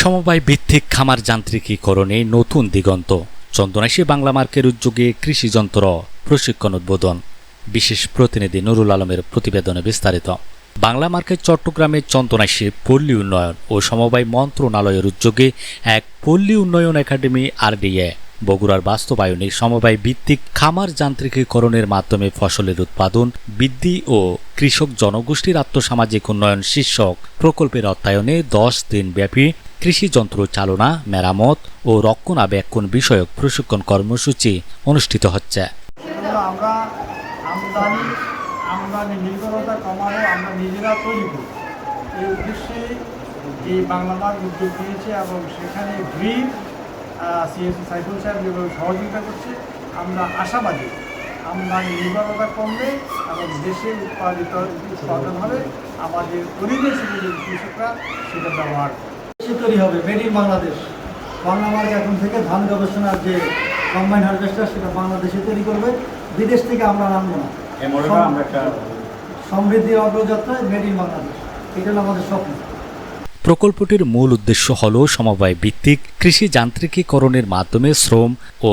সমবায় ভিত্তিক খামার যান্ত্রিকীকরণে নতুন দিগন্ত। চন্দনাশী বাংলা মার্কের উদ্যোগে কৃষি যন্ত্র প্রশিক্ষণ উদ্বোধন। বিশেষ প্রতিনিধি নুরুল আলমের প্রতিবেদনে বিস্তারিত। বাংলা মার্কেট চট্টগ্রামের চন্দনাশী পল্লী উন্নয়ন ও সমবায় মন্ত্রণালয়ের উদ্যোগে এক পল্লী উন্নয়ন একাডেমি, আরডিএ। বগুড়ার বাস্তবায়নে সমবায় ভিত্তিক খামার যান্ত্রিকীকরণের মাধ্যমে ফসলের উৎপাদন বৃদ্ধি ও কৃষক জনগোষ্ঠীর আত্মসামাজিক উন্নয়ন শীর্ষক প্রকল্পের অর্থায়নে দশ দিন ব্যাপী কৃষি যন্ত্র চালনা, মেরামত ও রক্ষণাবেক্ষণ বিষয়ক প্রশিক্ষণ কর্মসূচি অনুষ্ঠিত হচ্ছে। এই এই বাংলা মার্ক উদ্যোগ নিয়েছে এবং সেখানে গ্রিন সিএসি সাইফুল সাহেব যেভাবে সহযোগিতা করছে আমরা আশাবাদী আমদানি নির্ভরতা কমবে এবং দেশে উৎপাদিত উৎপাদন হবে আমাদের পরিবেশ উপযোগী কৃষকরা সেটা ব্যবহার তৈরি হবে made in Bangladesh. Bangla Mark এখন থেকে ধান গবেষণার যে কম্বাইন হারভেস্টার সেটা বাংলাদেশে তৈরি করবে। বিদেশ থেকে আমরা আনব না। সমৃদ্ধির অগ্রযাত্রায় মেড ইন বাংলাদেশ। এটা হলো আমাদের স্বপ্ন। প্রকল্পটির মূল উদ্দেশ্য হল সমবায় ভিত্তিক কৃষি যান্ত্রিকীকরণের মাধ্যমে শ্রম ও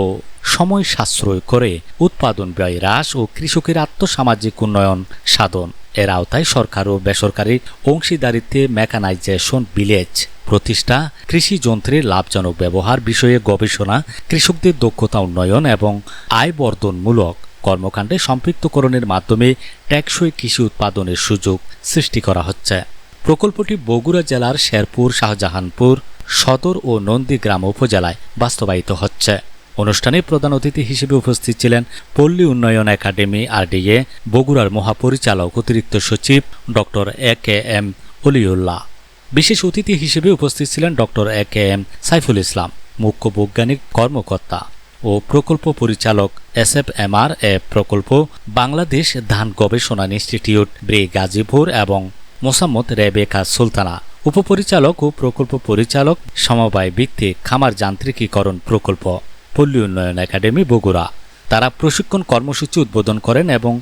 সময় সাশ্রয় করে উৎপাদন ব্যয় হ্রাস ও কৃষকের আত্মসামাজিক উন্নয়ন সাধন। এর আওতায় সরকার ও বেসরকারি অংশীদারিত্বে মেকানাইজেশন ভিলেজ প্রতিষ্ঠা, কৃষি যন্ত্রের লাভজনক ব্যবহার বিষয়ে গবেষণা, কৃষকদের দক্ষতা উন্নয়ন এবং আয় বর্ধনমূলক কর্মকাণ্ডে সম্পৃক্তকরণের মাধ্যমে টেকসই কৃষি উৎপাদনের সুযোগ সৃষ্টি করা হচ্ছে। প্রকল্পটি বগুড়া জেলার শেরপুর, শাহজাহানপুর, সদর ও নন্দীগ্রাম উপজেলায় বাস্তবায়িত হচ্ছে। অনুষ্ঠানে প্রধান অতিথি হিসেবে উপস্থিত ছিলেন পল্লী উন্নয়ন একাডেমি আরডিএ, বগুড়ার মহাপরিচালক অতিরিক্ত সচিব doctor A K M Oliullah. বিশেষ অতিথি হিসেবে উপস্থিত ছিলেন doctor A K M Saiful Islam, মুখ্য বৈজ্ঞানিক কর্মকর্তা ও প্রকল্প পরিচালক S F M R A প্রকল্প, বাংলাদেশ ধান গবেষণা ইনস্টিটিউট, ব্রে গাজীপুর এবং মোসাম্মদ রেবেকা সুলতানা, উপপরিচালক ও প্রকল্প পরিচালক, সমবায় ভিত্তিক খামার যান্ত্রিকীকরণ প্রকল্প, পল্লী উন্নয়ন একাডেমি, বগুড়া। তারা প্রশিক্ষণ কর্মসূচি উদ্বোধন করেন এবং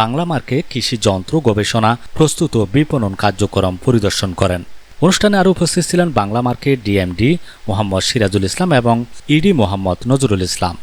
বাংলা মার্কে কৃষি যন্ত্র গবেষণা, প্রস্তুত ও বিপণন কার্যক্রম পরিদর্শন করেন। অনুষ্ঠানে আরও উপস্থিত ছিলেন বাংলা মার্কেট ডিএমডি মোহাম্মদ সিরাজুল ইসলাম এবং ইডি মোহাম্মদ নজরুল ইসলাম।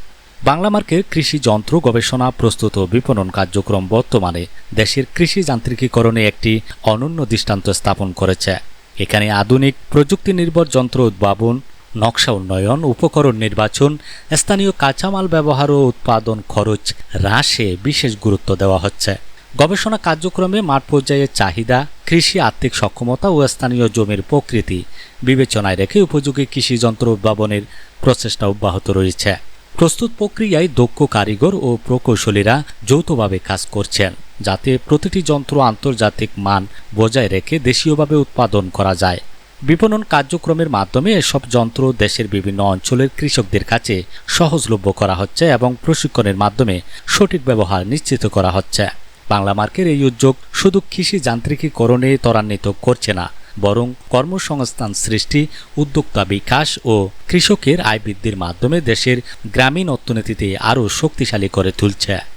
বাংলা মার্কের কৃষি যন্ত্র গবেষণা, প্রস্তুত বিপণন কার্যক্রম বর্তমানে দেশের কৃষি যান্ত্রিকীকরণে একটি অনন্য দৃষ্টান্ত স্থাপন করেছে। এখানে আধুনিক প্রযুক্তি নির্ভর যন্ত্র উদ্ভাবন, নকশা উন্নয়ন, উপকরণ নির্বাচন, স্থানীয় কাঁচামাল ব্যবহার ও উৎপাদন খরচ হ্রাসে বিশেষ গুরুত্ব দেওয়া হচ্ছে। গবেষণা কার্যক্রমে মাঠ পর্যায়ে চাহিদা, কৃষি আর্থিক সক্ষমতা ও স্থানীয় জমির প্রকৃতি বিবেচনায় রেখে উপযোগী কৃষি যন্ত্র উদ্ভাবনের প্রচেষ্টা অব্যাহত রয়েছে। প্রস্তুত প্রক্রিয়ায় দক্ষ কারিগর ও প্রকৌশলীরা যৌথভাবে কাজ করছেন, যাতে প্রতিটি যন্ত্র আন্তর্জাতিক মান বজায় রেখে দেশীয়ভাবে উৎপাদন করা যায়। বিপণন কার্যক্রমের মাধ্যমে এসব যন্ত্র দেশের বিভিন্ন অঞ্চলের কৃষকদের কাছে সহজলভ্য করা হচ্ছে এবং প্রশিক্ষণের মাধ্যমে সঠিক ব্যবহার নিশ্চিত করা হচ্ছে। বাংলা মার্কের এই উদ্যোগ শুধু কৃষি যান্ত্রিকীকরণে ত্বরান্বিত করছে না বরং কর্মসংস্থান সৃষ্টি, উদ্যোক্তা বিকাশ ও কৃষকের আয় বৃদ্ধির মাধ্যমে দেশের গ্রামীণ অর্থনীতিতে আরও শক্তিশালী করে তুলছে।